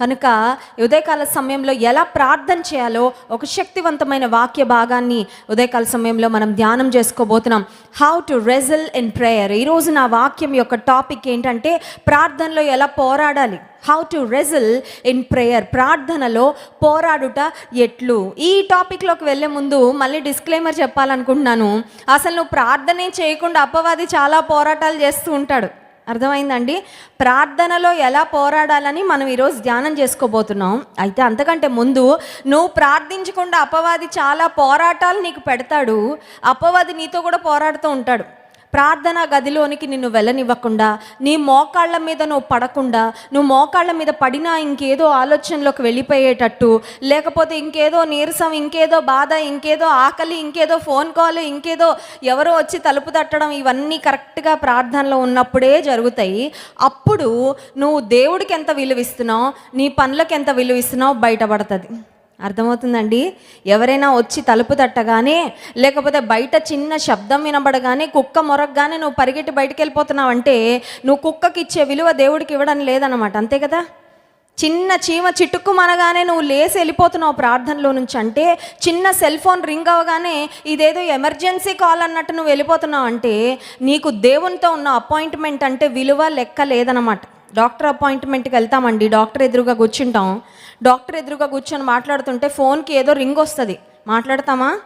కనుక ఉదయకాల సమయంలో ఎలా ప్రార్థన చేయాలో ఒక శక్తివంతమైన వాక్య భాగాన్ని ఉదయకాల సమయంలో మనం ధ్యానం చేసుకోబోతున్నాం. How to wrestle in prayer ఈరోజు నా వాక్యం యొక్క టాపిక్ ఏంటంటే ప్రార్థనలో ఎలా పోరాడాలి? How to wrestle in prayer ప్రార్థనలో పోరాడుట ఎట్లు? ఈ టాపిక్లోకి వెళ్ళే ముందు మళ్ళీ డిస్క్లైమర్ చెప్పాలనుకుంటున్నాను. అసలు నువ్వు ప్రార్థనే చేయకుండా అపవాది చాలా పోరాటాలు చేస్తూ ఉంటాడు. అర్థమైందండి? ప్రార్థనలో ఎలా పోరాడాలని మనం ఈరోజు ధ్యానం చేసుకోబోతున్నాం. అయితే అంతకంటే ముందు నువ్వు ప్రార్థించకుండా అపవాది చాలా పోరాటాలు నీకు పెడతాడు. అపవాది నీతో కూడా పోరాడుతూ ఉంటాడు. ప్రార్థన గదిలోనికి నిన్ను వెళ్ళనివ్వకుండా నీ మోకాళ్ళ మీద నువ్వు పడకుండా నువ్వు మోకాళ్ళ మీద పడినా ఇంకేదో ఆలోచనలోకి వెళ్ళిపోయేటట్టు లేకపోతే ఇంకేదో నీరసం ఇంకేదో బాధ ఇంకేదో ఆకలి ఇంకేదో ఫోన్ కాల్ ఇంకేదో ఎవరో వచ్చి తలుపు తట్టడం ఇవన్నీ కరెక్ట్గా ప్రార్థనలో ఉన్నప్పుడే జరుగుతాయి. అప్పుడు నువ్వు దేవుడికి ఎంత విలువిస్తున్నావు నీ పనులకు ఎంత విలువిస్తున్నావు బయటపడుతుంది. అర్థమవుతుందండి? ఎవరైనా వచ్చి తలుపు తట్టగానే లేకపోతే బయట చిన్న శబ్దం వినబడగానే కుక్క మొరగగానే నువ్వు పరిగెట్టి బయటకు వెళ్ళిపోతున్నావు అంటే నువ్వు కుక్కకి ఇచ్చే విలువ దేవుడికి ఇవ్వడం లేదనమాట అంతే కదా? చిన్న చీమ చిటుక్కు మనగానే నువ్వు లేసి వెళ్ళిపోతున్నావు ప్రార్థనలో నుంచి అంటే చిన్న సెల్ ఫోన్ రింగ్ అవగానే ఇదేదో ఎమర్జెన్సీ కాల్ అన్నట్టు నువ్వు వెళ్ళిపోతున్నావు అంటే నీకు దేవునితో ఉన్న అపాయింట్మెంట్ అంటే విలువ లెక్క లేదనమాట డాక్టర్ అపాయింట్మెంట్కి వెళ్తామండి. డాక్టర్ ఎదురుగా కూర్చుంటాం. డాక్టర్ ఎదురుగా కూర్చొని మాట్లాడుతుంటే ఫోన్కి ఏదో రింగ్ వస్తుంది. మాట్లాడతామా?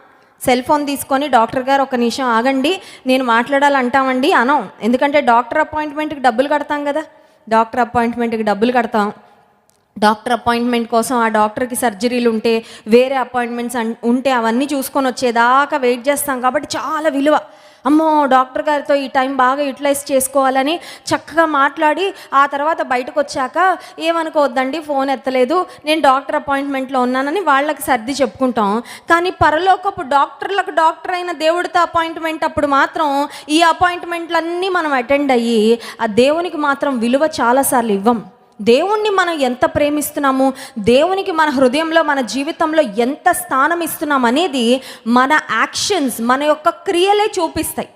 సెల్ ఫోన్ తీసుకొని డాక్టర్ గారు ఒక నిమిషం ఆగండి నేను మాట్లాడాలంటామండి అనం. ఎందుకంటే డాక్టర్ అపాయింట్మెంట్కి డబ్బులు కడతాం కదా. డాక్టర్ అపాయింట్మెంట్కి డబ్బులు కడతాం. డాక్టర్ అపాయింట్మెంట్ కోసం ఆ డాక్టర్కి సర్జరీలు ఉంటే వేరే అపాయింట్మెంట్స్ అన్- ఉంటే అవన్నీ చూసుకొని వచ్చేదాకా వెయిట్ చేస్తాం. కాబట్టి చాలా విలువ. అమ్మో డాక్టర్ గారితో ఈ టైం బాగా యూటిలైజ్ చేసుకోవాలని చక్కగా మాట్లాడి ఆ తర్వాత బయటకు వచ్చాక ఏమనుకోవద్దండి ఫోన్ ఎత్తలేదు నేను డాక్టర్ అపాయింట్మెంట్లో ఉన్నానని వాళ్ళకి సర్ది చెప్పుకుంటాం. కానీ పరలోకపు డాక్టర్లకు డాక్టర్ అయిన దేవుడితో అపాయింట్మెంట్ అప్పుడు మాత్రం ఈ అపాయింట్మెంట్లన్నీ మనం అటెండ్ అయ్యి ఆ దేవునికి మాత్రం విలువ చాలాసార్లు ఇవ్వం. దేవుణ్ణి మనం ఎంత ప్రేమిస్తున్నాము? దేవునికి మన హృదయంలో మన జీవితంలో ఎంత స్థానం ఇస్తున్నాం అనేది మన యాక్షన్స్ మన యొక్క క్రియలే చూపిస్తాయి.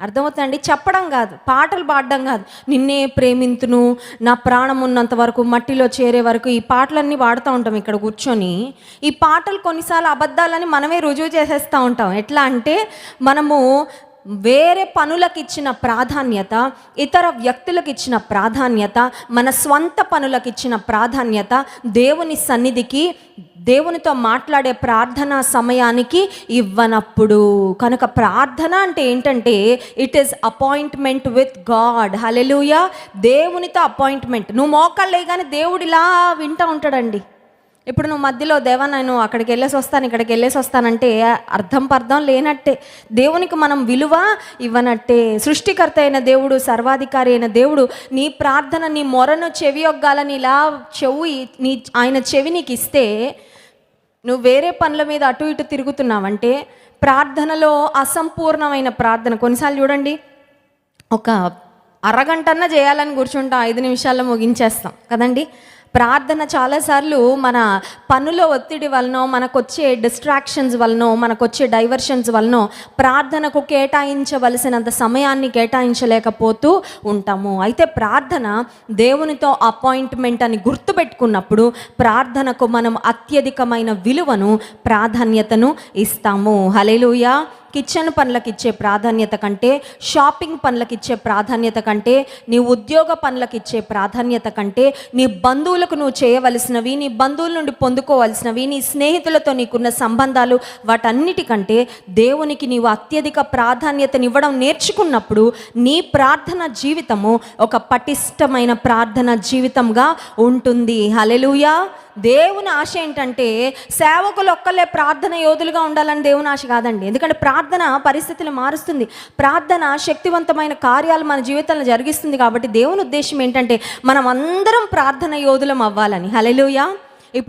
అర్థమవుతుందండి? చెప్పడం కాదు పాటలు పాడడం కాదు. నిన్నే ప్రేమింతును నా ప్రాణం ఉన్నంత వరకు మట్టిలో చేరే వరకు ఈ పాటలన్నీ పాడుతూ ఉంటాం ఇక్కడ కూర్చొని. ఈ పాటలు కొన్నిసార్లు అబద్ధాలని మనమే రుజువు చేసేస్తూ ఉంటాం. ఎట్లా అంటే మనము వేరే పనులకు ఇచ్చిన ప్రాధాన్యత ఇతర వ్యక్తులకు ఇచ్చిన ప్రాధాన్యత మన స్వంత పనులకు ఇచ్చిన ప్రాధాన్యత దేవుని సన్నిధికి దేవునితో మాట్లాడే ప్రార్థన సమయానికి ఇవ్వనప్పుడు. కనుక ప్రార్థన అంటే ఏంటంటే it is appointment with God hallelujah దేవునితో అపాయింట్మెంట్ నువ్వు మోకాళ్ళే కానీ దేవుడు ఇలా వింటూ ఉంటాడండి. ఇప్పుడు నువ్వు మధ్యలో దేవా నేను అక్కడికి వెళ్ళేసి వస్తాను ఇక్కడికి వెళ్ళేసి వస్తానంటే అర్థం పర్థం లేనట్టే. దేవునికి మనం విలువ ఇవ్వనట్టే. సృష్టికర్త అయిన దేవుడు సర్వాధికారి అయిన దేవుడు నీ ప్రార్థన నీ మొరను చెవి ఒగ్గాలని ఇలా చెవు నీ ఆయన చెవి నీకు ఇస్తే నువ్వు వేరే పనుల మీద అటు ఇటు తిరుగుతున్నావంటే ప్రార్థనలో అసంపూర్ణమైన ప్రార్థన. కొన్నిసార్లు చూడండి ఒక అరగంటన్నా చేయాలని కూర్చుంటాం ఐదు నిమిషాల్లో ముగించేస్తాం. కదండి? ప్రార్థన చాలాసార్లు మన పనుల ఒత్తిడి వలనో మనకొచ్చే డిస్ట్రాక్షన్స్ వలనో మనకొచ్చే డైవర్షన్స్ వలనో ప్రార్థనకు కేటాయించవలసినంత సమయాన్ని కేటాయించలేకపోతూ ఉంటాము. అయితే ప్రార్థన దేవునితో అపాయింట్మెంట్ అని గుర్తుపెట్టుకున్నప్పుడు ప్రార్థనకు మనం అత్యధికమైన విలువను ప్రాధాన్యతను ఇస్తాము. హలేలుయా కిచెన్ పనులకు ఇచ్చే ప్రాధాన్యత కంటే షాపింగ్ పనులకు ఇచ్చే ప్రాధాన్యత కంటే నీ ఉద్యోగ పనులకు ఇచ్చే ప్రాధాన్యత కంటే నీ బంధువులకు నువ్వు చేయవలసినవి నీ బంధువుల నుండి పొందుకోవలసినవి నీ స్నేహితులతో నీకున్న సంబంధాలు వాటన్నిటికంటే దేవునికి నీవు అత్యధిక ప్రాధాన్యతనివ్వడం నేర్చుకున్నప్పుడు నీ ప్రార్థన జీవితము ఒక పటిష్టమైన ప్రార్థన జీవితంగా ఉంటుంది. హలెలుయా దేవుని ఆశ ఏంటంటే సేవకులు ఒక్కలే ప్రార్థన యోధులుగా ఉండాలని దేవుని ఆశ కాదండి. ఎందుకంటే ప్రార్థన పరిస్థితులు మారుస్తుంది. ప్రార్థన శక్తివంతమైన కార్యాలు మన జీవితంలో జరిగిస్తుంది కాబట్టి దేవుని ఉద్దేశం ఏంటంటే మనం అందరం ప్రార్థన యోధులం అవ్వాలని. హలెలుయా